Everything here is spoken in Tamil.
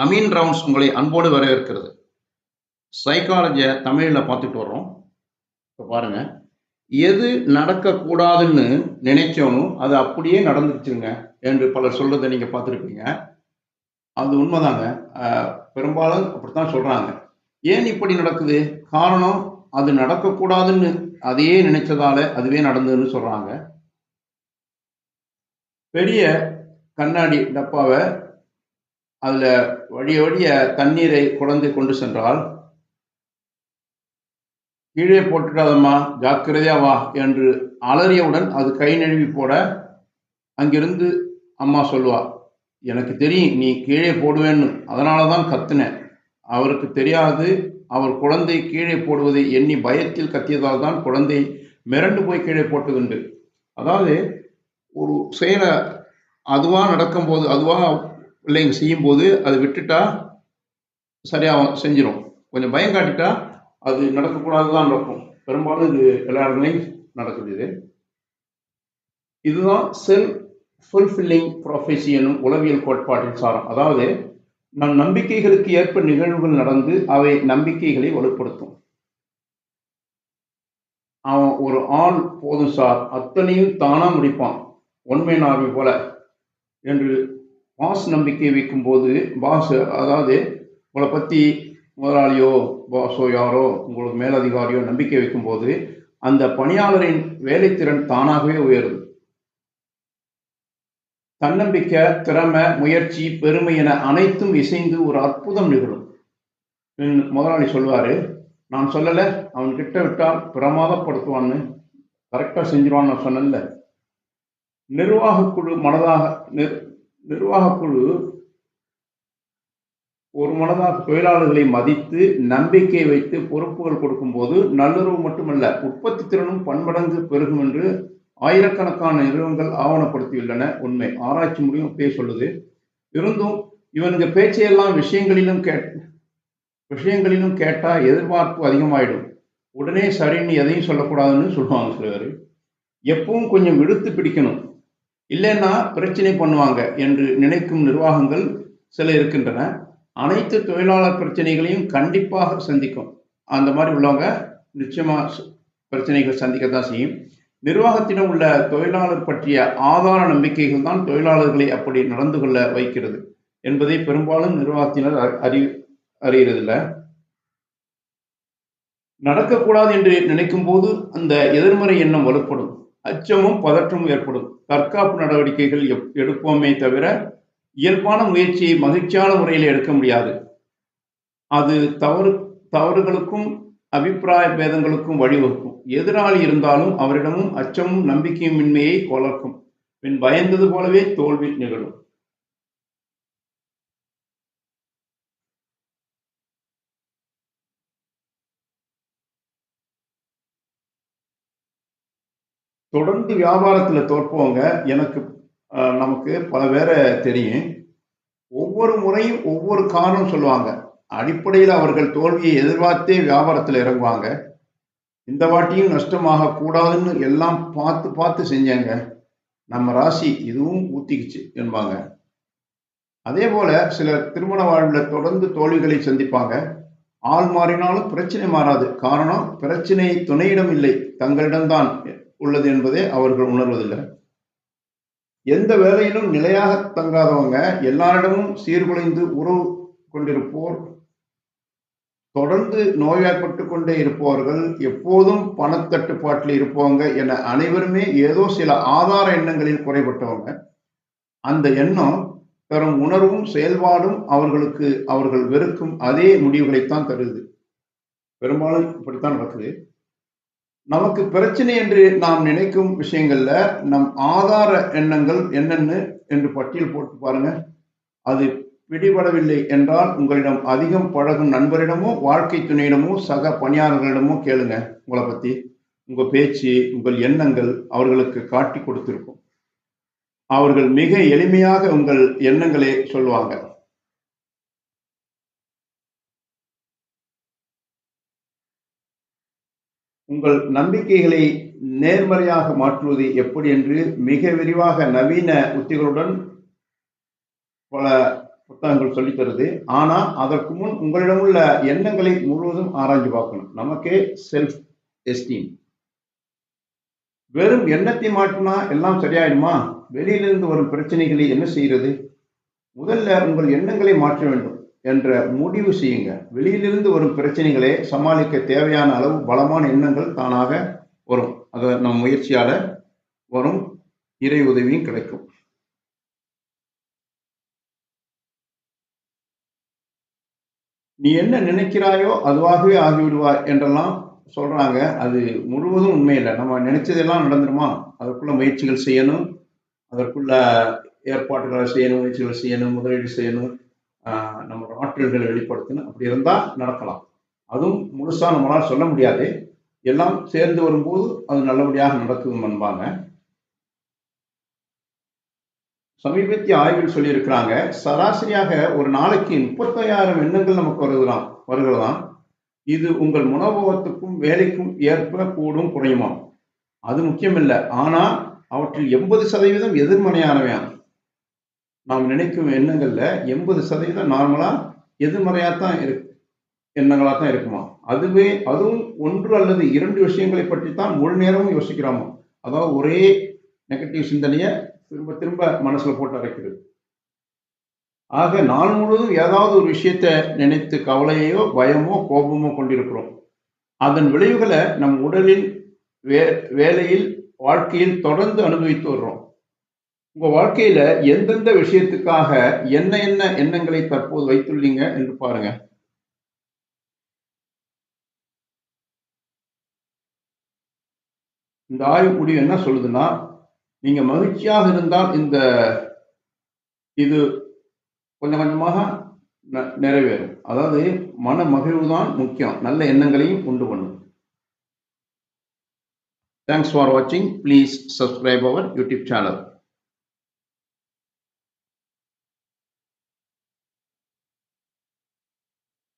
அமீன் ரவுண்ட்ஸ் உங்களை அன்போடு வரவேற்கிறது. சைக்காலஜியை தமிழில் பார்த்துட்டு வர்றோம். இப்போ பாருங்க. எது நடக்கக்கூடாதுன்னு நினைச்சோனோ அது அப்படியே நடந்துருச்சுங்க என்று பலர் சொல்றதை நீங்க பார்த்துருப்பீங்க. அது உண்மைதாங்க. பெரும்பாலும் அப்படித்தான் சொல்றாங்க. ஏன் இப்படி நடக்குது? காரணம் அது நடக்கக்கூடாதுன்னு அதையே நினைச்சதால அதுவே நடந்ததுன்னு சொல்றாங்க. பெரிய கண்ணாடி டப்பாவை அதில் வழிய வழிய தண்ணீரை குழந்தை கொண்டு சென்றால் கீழே போட்டுடாதம்மா ஜாக்கிரதையா வா என்று அலறியவுடன் அது கை நழுவி போட அங்கிருந்து அம்மா சொல்லுவா எனக்கு தெரியும் நீ கீழே போடுவேன்னு. அதனால தான் கத்துனேன் அவருக்கு தெரியாது. அவர் குழந்தை கீழே போடுவதை எண்ணி பயத்தில் கத்தியதால் தான் குழந்தை மிரண்டு போய் கீழே போட்டதுண்டு. அதாவது ஒரு செயலை அதுவாக நடக்கும்போது அதுவாக பிள்ளைங்க செய்யும்போது அதை விட்டுட்டா சரியாக செஞ்சிடும் கொஞ்சம் பயம் காட்டிட்டா அது நடக்கக்கூடாது தான் நடக்கும். பெரும்பாலும் இது எல்லா இடங்களையும் நடக்குது இது இதுதான் செல்ஃப் ஃபுல்ஃபில்லிங் ப்ரொஃபெசி எனும் உளவியல் கோட்பாட்டின் சாரம். அதாவது நம் நம்பிக்கைகளுக்கு ஏற்ப நிகழ்வுகள் நடந்து அவை நம்பிக்கைகளை வலுப்படுத்தும். அவன் ஒரு ஆண் போதும் சார். அத்தனையும் தானா முடிப்பான். ஒன்மை ஆர்மி போல. என்று பாஸ் நம்பிக்கை வைக்கும்போது பாஸ் அதாவது உங்களை பற்றி முதலாளியோ பாஸோ யாரோ உங்களுக்கு மேலதிகாரியோ நம்பிக்கை வைக்கும்போது அந்த பணியாளரின் வேலைத்திறன் தானாகவே உயருது. தன்னம்பிக்கை திறமை முயற்சி பெருமை என அனைத்தும் இசைந்து ஒரு அற்புதம் நிகழும். முதலாளி சொல்வாரு நான் சொல்லலை அவன் கிட்ட விட்டால் பிரமாதப்படுத்துவான்னு கரெக்டாக செஞ்சிருவான்னு நான் சொன்னல நிர்வாகக் குழு மனதாக நிர் நிர்வாகக்குழு ஒரு மனதாக தொழிலாளர்களை மதித்து நம்பிக்கை வைத்து பொறுப்புகள் கொடுக்கும்போது நல்லுறவு மட்டுமல்ல உற்பத்தி திறனும் பன்மடங்கு பெருகும் என்று ஆயிரக்கணக்கான நிறுவனங்கள் ஆவணப்படுத்தியுள்ளன. உண்மை. ஆராய்ச்சி முடியும் அப்படியே சொல்லுது. இருந்தும் இவனுங்க பேச்சையெல்லாம் விஷயங்களிலும் கேட் விஷயங்களிலும் கேட்டா எதிர்பார்ப்பு அதிகமாயிடும். உடனே சரின்னு எதையும் சொல்லக்கூடாதுன்னு சொல்லுவாங்க சில எப்பவும் கொஞ்சம் விடுத்து பிடிக்கணும். இல்லைன்னா பிரச்சனை பண்ணுவாங்க என்று நினைக்கும் நிர்வாகங்கள் சில இருக்கின்றன. அனைத்து தொழிலாளர் பிரச்சனைகளையும் கண்டிப்பாக சந்திக்கும். அந்த மாதிரி உள்ளவங்க நிச்சயமாக பிரச்சனைகள் சந்திக்க தான் செய்யும். நிர்வாகத்திடம் உள்ள தொழிலாளர் பற்றிய ஆதார நம்பிக்கைகள் தான் தொழிலாளர்களை அப்படி நடந்து கொள்ள வைக்கிறது என்பதை பெரும்பாலும் நிர்வாகத்தினர் அறி அறிகிறதில்லை. நடக்கக்கூடாது என்று நினைக்கும் போது அந்த எதிர்மறை எண்ணம் வலுப்படும். அச்சமும் பதற்றமும் ஏற்படும். தற்காப்பு நடவடிக்கைகள் எப்- எடுப்போமே தவிர இயல்பான முயற்சியை மகிழ்ச்சியான முறையில் எடுக்க முடியாது. அது தவறு தவறுகளுக்கும் அபிப்பிராய பேதங்களுக்கும் வழிவகுக்கும். எதிராளி இருந்தாலும் அவரிடமும் அச்சமும் நம்பிக்கையும் இன்மையை வளர்க்கும் பின் பயந்தது போலவே தோல்வி நிகழும். தொடர்ந்து வியாபாரத்துல தோற்பவங்க எனக்கு நமக்கு பல பேரை தெரியும். ஒவ்வொரு முறையும் ஒவ்வொரு காரணம் சொல்லுவாங்க. அடிப்படையில் அவர்கள் தோல்வியை எதிர்பார்த்தே வியாபாரத்தில் இறங்குவாங்க. இந்த வாட்டியும் நஷ்டமாக கூடாதுன்னு எல்லாம் பார்த்து பார்த்து செஞ்சாங்க. நம்ம ராசி இதுவும் ஊத்திக்குச்சு என்பாங்க. அதே போல சிலர் திருமண வாழ்வில் தொடர்ந்து தோல்விகளை சந்திப்பாங்க. ஆள் மாறினாலும் பிரச்சனை மாறாது. காரணம் பிரச்சனை துணையிடம் இல்லை. தங்களிடம்தான். உள்ளது என்பதை அவர்கள் உணர்வதில்லை. எந்த வேலையிலும் நிலையாக தங்காதவங்க எல்லாரிடமும் சீர்குலைந்து உறவு கொண்டிருப்போர் தொடர்ந்து நோய்வாய்ப்பட்டு கொண்டே இருப்பவர்கள் எப்போதும் பணத்தட்டுப்பாட்டில் இருப்பவங்க என அனைவருமே ஏதோ சில ஆதார எண்ணங்களில் குறைபட்டவங்க. அந்த எண்ணம் பெறும் உணர்வும் செயல்பாடும் அவர்களுக்கு அவர்கள் வெறுக்கும் அதே முடிவுகளைத்தான் தருது. பெரும்பாலும் இப்படித்தான் நடக்குது. நமக்கு பிரச்சனை என்று நாம் நினைக்கும் விஷயங்கள்ல நம் ஆதார எண்ணங்கள் என்னென்னு என்று பட்டியல் போட்டு பாருங்க. அது பிடிபடவில்லை என்றால் உங்களிடம் அதிகம் பழகும் நண்பரிடமோ வாழ்க்கை துணையிடமோ சக பணியாளர்களிடமோ கேளுங்க. உங்களை பத்தி உங்க பேச்சு உங்கள் எண்ணங்கள் அவர்களுக்கு காட்டி கொடுத்திருக்கும். அவர்கள் மிக எளிமையாக உங்கள் எண்ணங்களை சொல்லுவாங்க. உங்கள் நம்பிக்கைகளை நேர்மறையாக மாற்றுவது எப்படி என்று மிக விரிவாக நவீன உத்திகளுடன் பல புத்தகங்கள் சொல்லித் தருது. ஆனால் அதற்கு முன் உங்களிடம் உள்ள எண்ணங்களை முழுவதும் ஆராய்ஞ்சு பார்க்கணும். நமக்கே செல்ஃப் எஸ்டீம் வெறும் எண்ணத்தை மாற்றினா எல்லாம் சரியாயிடுமா? வெளியிலிருந்து வரும் பிரச்சனைகளை என்ன செய்கிறது? முதல்ல உங்கள் எண்ணங்களை மாற்ற வேண்டும். என்ற முடிவு செய்யுங்க. வெளியிலிருந்து வரும் பிரச்சனைகளை சமாளிக்க தேவையான அளவு பலமான எண்ணங்கள் தானாக வரும். அதை நம் முயற்சியால வரும். இறை உதவியும் கிடைக்கும். நீ என்ன நினைக்கிறாயோ அதுவாகவே ஆகிவிடுவாய் என்றெல்லாம் சொல்றாங்க. அது முழுவதும் உண்மையில்லை நம்ம நினைச்சதெல்லாம் நடந்துருமா? அதற்குள்ள முயற்சிகள் செய்யணும். அதற்குள்ள ஏற்பாடுகளை செய்யணும் முயற்சிகள் செய்யணும் முதலீடு செய்யணும். நம்மளோட ஆற்றல்களை வெளிப்படுத்தணும் அப்படி இருந்தால் நடக்கலாம். அதுவும் முழுசா நம்மளால் சொல்ல முடியாது. எல்லாம் சேர்ந்து வரும்போது அது நல்லபடியாக நடக்கும் என்பாங்க. சமீபத்திய ஆய்வில் சொல்லியிருக்கிறாங்க சராசரியாக ஒரு நாளைக்கு முப்பத்தையாயிரம் எண்ணங்கள் நமக்கு வருகிறதாம் வருகிறதாம். இது உங்கள் உணவகத்துக்கும் வேலைக்கும் ஏற்ப கூடும் குறையுமா அது முக்கியமில்லை. ஆனால் அவற்றில் எண்பது சதவீதம் எதிர்மறையானவையாம். நாம் நினைக்கும் எண்ணங்கள்ல எண்பது சதவீதம் நார்மலா எதிர்மறையா தான் இருக்கு எண்ணங்களா தான் இருக்குமா? அதுவே அதுவும் ஒன்று அல்லது இரண்டு விஷயங்களை பற்றி தான் முழு நேரமும் யோசிக்கிறோமா? அதாவது ஒரே நெகட்டிவ் சிந்தனையை திரும்ப திரும்ப மனசுல போட்டு அரைக்கிறது. ஆக நாள் முழுவதும் ஏதாவது ஒரு விஷயத்த நினைத்து கவலையோ பயமோ கோபமோ கொண்டிருக்கிறோம். அதன் விளைவுகளை நம் உடலில் வே வேலையில் வாழ்க்கையில் தொடர்ந்து அனுபவித்து வர்றோம். உங்க வாழ்க்கையில எந்தெந்த விஷயத்துக்காக என்ன என்ன எண்ணங்களை தற்போது வைத்துள்ளீங்க என்று பாருங்க. இந்த ஆய்வு முடிவு என்ன சொல்லுதுன்னா நீங்க மகிழ்ச்சியாக இருந்தால் இந்த இது கொஞ்சம் கொஞ்சமாக நிறைவேறும். அதாவது மன மகிழ்வு தான் முக்கியம். நல்ல எண்ணங்களையும் கொண்டு பண்ணும். தேங்க்ஸ் ஃபார் வாட்சிங் please subscribe our YouTube channel